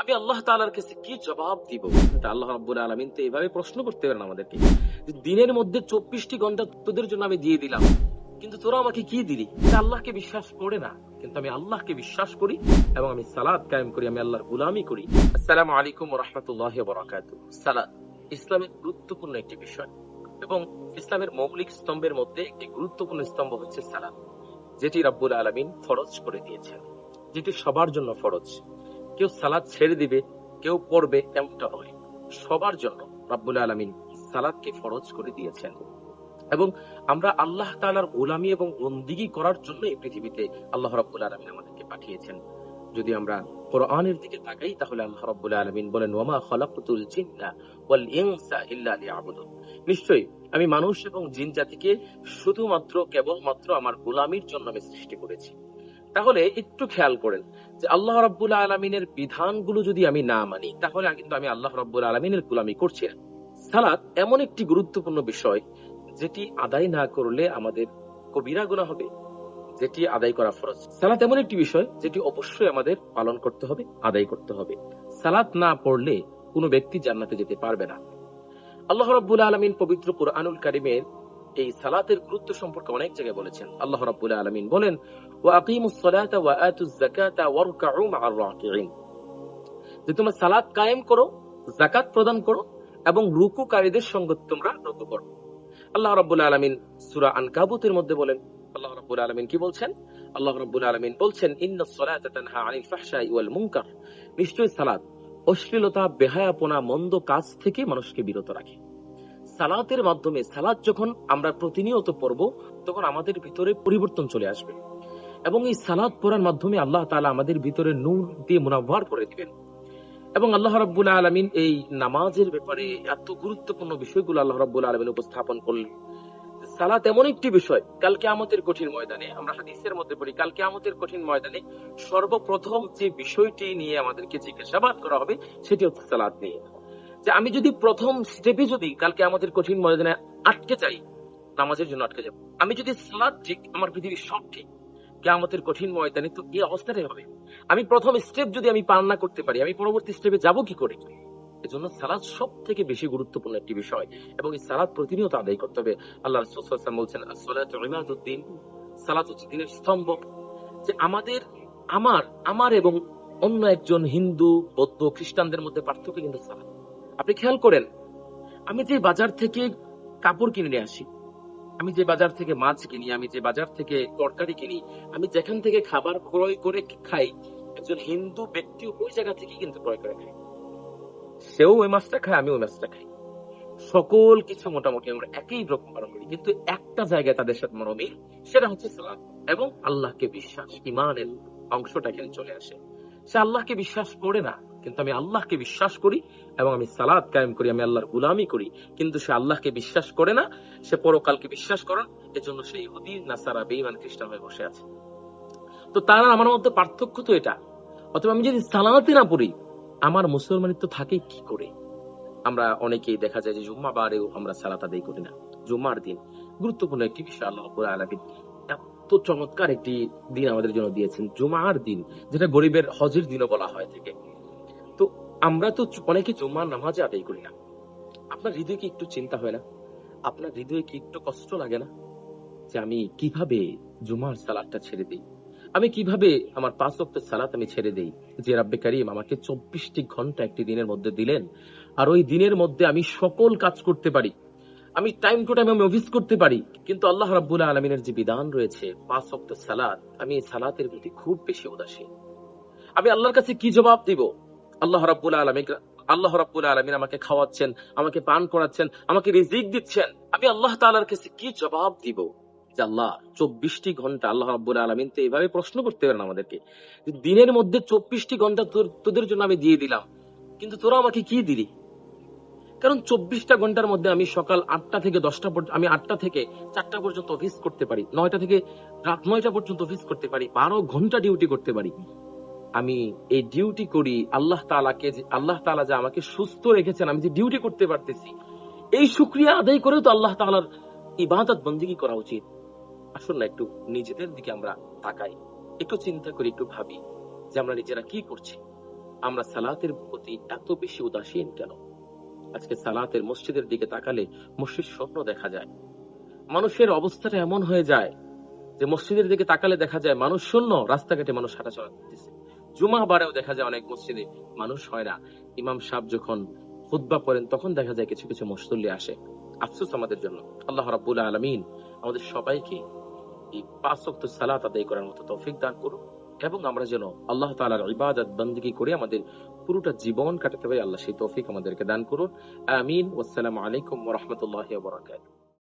আমি আল্লাহ তাআলার কাছে কি জবাব দিব? আল্লাহ রাব্বুল আলামিন তো এভাবে প্রশ্ন করতে পারেন আমাদেরকে। দিনের মধ্যে চব্বিশটি ঘণ্টা তোদের জন্য আমি দিয়ে দিলাম, কিন্তু তোরা আমাকে কি দিলি? আল্লাহকে বিশ্বাস করে না, কিন্তু আমি আল্লাহকে বিশ্বাস করি এবং আমি সালাদ কায়েম করি, আমি আল্লাহর গুলামি করি। আসসালামু আলাইকুম রাহমাতুল্লাহি ওয়া বারাকাতুহু। সালাদ ইসলামের গুরুত্বপূর্ণ একটি বিষয় এবং ইসলামের মৌলিক স্তম্ভের মধ্যে একটি গুরুত্বপূর্ণ স্তম্ভ হচ্ছে সালাদ যেটি রাব্বুল আলামিন ফরজ করে দিয়েছেন, যেটি সবার জন্য ফরজ। কেউ সালাদ ছেড়ে দিবে, কেউ পড়বে এমনটা নয়। সবার জন্য রাব্বুল আলামিন সালাদকে ফরজ করে দিয়েছেন। এবং আমরা আল্লাহ তাআলার গোলামি এবং বন্দিগি করার জন্য এই পৃথিবীতে আল্লাহ রাব্বুল আলামিন আমাদেরকে পাঠিয়েছেন। যদি আমরা কোরআনের দিকে তাকাই, তাহলে আল্লাহ রাব্বুল আলামিন বলেন ওয়ামা খালাকতুল জিন্না ওয়াল ইনসা ইল্লা লিয়াবুদুন। নিশ্চয়ই, আমি মানুষ এবং জিন জাতিকে শুধুমাত্র, কেবলমাত্র আমার গোলামির জন্য আমি সৃষ্টি করেছি। তাহলে একটু খেয়াল করেন যে আল্লাহ রাব্বুল আলমিনের বিধানগুলো যদি আমি না মানি, তাহলে কিন্তু আমি আল্লাহ রাব্বুল আলমিনের গোলামি করছি না। সালাত এমন একটি গুরুত্বপূর্ণ বিষয় যেটি আদায় না করলে আমাদের কবিরা গুণা হবে, যেটি আদায় করা ফরজ। সালাত এমন একটি বিষয় যেটি অবশ্যই আমাদের পালন করতে হবে, আদায় করতে হবে। সালাত না পড়লে কোনো ব্যক্তি জান্নাতে যেতে পারবে না। আল্লাহ রাব্বুল আলমিন পবিত্র কুরআনুল কারিমের এই সালাতের গুরুত্ব সম্পর্কে অনেক জায়গায় বলেছেন। আল্লাহ রাব্বুল আলমিন বলেন ওয়াকিমুস সালাতা ওয়া আতুজ যাকাতা মা'আর রাকিঈন। যে তোমরা সালাত কায়েম করো, যাকাত প্রদান করো এবং রুকুকারীদের সঙ্গে তোমরা রুকু করো। আল্লাহ রাব্বুল আলামিন সূরা আনকাবুতের মধ্যে বলেন, আল্লাহ রাব্বুল আলামিন কি বলছেন? আল্লাহ রাব্বুল আলামিন বলছেন ইন্নাস সালাতা তানহা আনিল ফাহশাই ওয়াল মুনকার। নিশ্চয়ই সালাত অশ্লীলতা, বেহায়াপনা, মন্দ কাজ থেকে মানুষকে বিরত রাখে। সালাতের মাধ্যমে, সালাত যখন আমরা প্রতিনিয়ত পড়ব, তখন আমাদের ভিতরে পরিবর্তন চলে আসবে। এবং এই সালাদ পড়ার মাধ্যমে আল্লাহ তাআলা আমাদের ভিতরে নূর দিয়ে মুনাব্বার করে দিবেন। এবং আল্লাহ রাব্বুল আলামিন এই নামাজের ব্যাপারে এত গুরুত্বপূর্ণ বিষয়গুলো আল্লাহ রাব্বুল আলামিন উপস্থাপন করলেন। সালাত এমন একটি বিষয় কালকে আমাদের কঠিন ময়দানে, আমরা হাদিসের মধ্যে পড়ি কালকে আমাদের কঠিন ময়দানে সর্বপ্রথম যে বিষয়টি নিয়ে আমাদেরকে জিজ্ঞাসাবাদ করা হবে, সেটি হচ্ছে সালাত নিয়ে। যে আমি যদি প্রথম স্টেপে যদি কালকে আমাদের কঠিন ময়দানে আটকে যাই, নামাজের জন্য আটকে যাব। আমি যদি সালাদ ঠিক, আমার পৃথিবীর সব ঠিক, কেয়ামতের কঠিন ময়দানে তো এই অবস্থাটাই হবে আমি প্রথম স্টেপ যদি আমি পালন না করতে পারি, আমি পরবর্তী স্টেপে যাব কি করে? এজন্য সালাদ সব থেকে বেশি গুরুত্বপূর্ণ একটি বিষয় এবং এই সালাদ প্রতিনিয়ত আদায় করতে হবে। আল্লাহ রাসূল বলছেন, আসসালাতু ইমাদুদ্দিন সালাত হচ্ছে দিনের স্তম্ভ। যে আমাদের, আমার আমার এবং অন্য একজন হিন্দু, বৌদ্ধ, খ্রিস্টানদের মধ্যে পার্থক্য কিন্তু সালাত আপনি খেয়াল করেন, আমি যে বাজার থেকে কাপড় কিনে আসি, আমি যে বাজার থেকে মাছ কিনি, আমি যে বাজার থেকে তরকারি কিনি, আমি যেখান থেকে খাবার ক্রয় করে খাই, একজন হিন্দু ব্যক্তি ওই জায়গা থেকে কিন্তু ক্রয় করে খায় সেও ওই মাছটা খায় আমি ওই মাছটা খাই। সকল কিছু মোটামুটি আমরা একই রকম পালন করি, কিন্তু একটা জায়গায় তাদের সাথে মনোমিল সেটা হচ্ছে সালাম এবং আল্লাহকে বিশ্বাস ইমানের অংশটা এখানে চলে আসে। সে আল্লাহকে বিশ্বাস করে না কিন্তু আমি আল্লাহকে বিশ্বাস করি এবং আমি সালাদ কায়েম করি, আমি আল্লাহর গুলামি করি। কিন্তু সে আল্লাহকে বিশ্বাস করে না, সে পরকালকে বিশ্বাস করেন এজন্য সে ইহুদি, নাসারা, বেঈমান, খ্রিস্টান হয়ে বসে আছে। তো তারা আমার মধ্যে পার্থক্য তো এটা। অথবা আমি যদি সালাতে না পড়ি, আমার মুসলমানিত্ব থাকে কি করে? আমরা অনেকেই দেখা যায় যে জুম্মা বারেও আমরা সালাত আদায় করি না। জুম্মার দিন গুরুত্বপূর্ণ একটি বিষয় আল্লাহ আলামিন এত চমৎকার একটি দিন আমাদের জন্য দিয়েছেন। জুমার দিন, যেটা গরিবের হজের দিনও বলা হয় থেকে আমরা তো অনেকে জুম্মার নামাজে আদায় করি না। আপনার হৃদয়ে কি একটু চিন্তা হয় না? আপনার হৃদয়ে কি একটু কষ্ট লাগে না? যে আমি কীভাবে জুমার সালাদটা ছেড়ে দিই? আমি কীভাবে আমার পাঁচ অক্টের সালাত আমি ছেড়ে দেই? যে রাব্বে কারিম আমাকে চব্বিশটি ঘণ্টা একটি দিনের মধ্যে দিলেন, আর ওই দিনের মধ্যে আমি সকল কাজ করতে পারি। আমি টাইম টু টাইম আমি অফিস করতে পারি, কিন্তু আল্লাহ রাব্বুল আলমিনের যে বিধান রয়েছে, পাঁচ অক্ট সালাত, আমি সালাতের প্রতি খুব বেশি উদাসীন। আমি আল্লাহর কাছে কি জবাব দিব? আল্লাহ রাব্বুল আলমী আল্লাহ রাব্বুল আলমিন আমাকে খাওয়াচ্ছেন, আমাকে পান করাচ্ছেন, আমাকে রিজিক দিচ্ছেন। আমি আল্লাহ তাআলার কাছে কি জবাব দিব? যে আল্লাহ, চব্বিশটি ঘণ্টা আল্লাহ রাব্বুল আলমিন তো এভাবে প্রশ্ন করতে পারেন আমাদেরকে। দিনের মধ্যে চব্বিশটি ঘণ্টা তোদের জন্য আমি দিয়ে দিলাম, কিন্তু তোরা আমাকে কি দিলি? কারণ চব্বিশটা ঘণ্টার মধ্যে আমি সকাল আটটা থেকে দশটা পর্যন্ত আমি আটটা থেকে চারটা পর্যন্ত অফিস করতে পারি, নয়টা থেকে রাত নয়টা পর্যন্ত অফিস করতে পারি, বারো ঘণ্টা ডিউটি করতে পারি। আমি এই ডিউটি করি, আল্লাহ তালাকে আল্লাহ তালা যে আমাকে সুস্থ রেখেছেন, আমি যে ডিউটি করতে পারতেছি, এই শুক্রিয়া আদায় করেও তো আল্লাহ তালার ইবাদত বন্দিগি করা উচিত। আসুন না একটু নিজেদের দিকে আমরা তাকাই, একটু চিন্তা করি, একটু ভাবি যে আমরা নিজেরা কি করছি। আমরা সালাতের প্রতি এত বেশি উদাসীন কেন? আজকে সালাতের মসজিদের দিকে তাকালে মসজিদ স্বপ্ন দেখা যায়। মানুষের অবস্থাটা এমন হয়ে যায় যে মসজিদের দিকে তাকালে দেখা যায় মানুষ শূন্য, রাস্তাঘাটে মানুষ হাঁটাচলা করতেছে। জুমা বারেও দেখা যায় অনেক মসজিদে মানুষ হয় না। ইমাম সাহেব যখন খুতবা পড়েন, তখন দেখা যায় কিছু কিছু মুসল্লি আসে। আফসোস আমাদের জন্য। আল্লাহ রাব্বুল আলামিন আমাদের সবাইকে এই পাঁচ ওয়াক্ত সালাত আদায় করার মতো তৌফিক দান করুন এবং আমরা যেন আল্লাহ তাআলার ইবাদত বন্দেগী করে আমাদের পুরোটা জীবন কাটাতে পারি, আল্লাহ সেই তৌফিক আমাদেরকে দান করুন। আমিন। ওয়াসসালামু আলাইকুম রাহমাতুল্লাহি ওয়া বারাকাতুহু।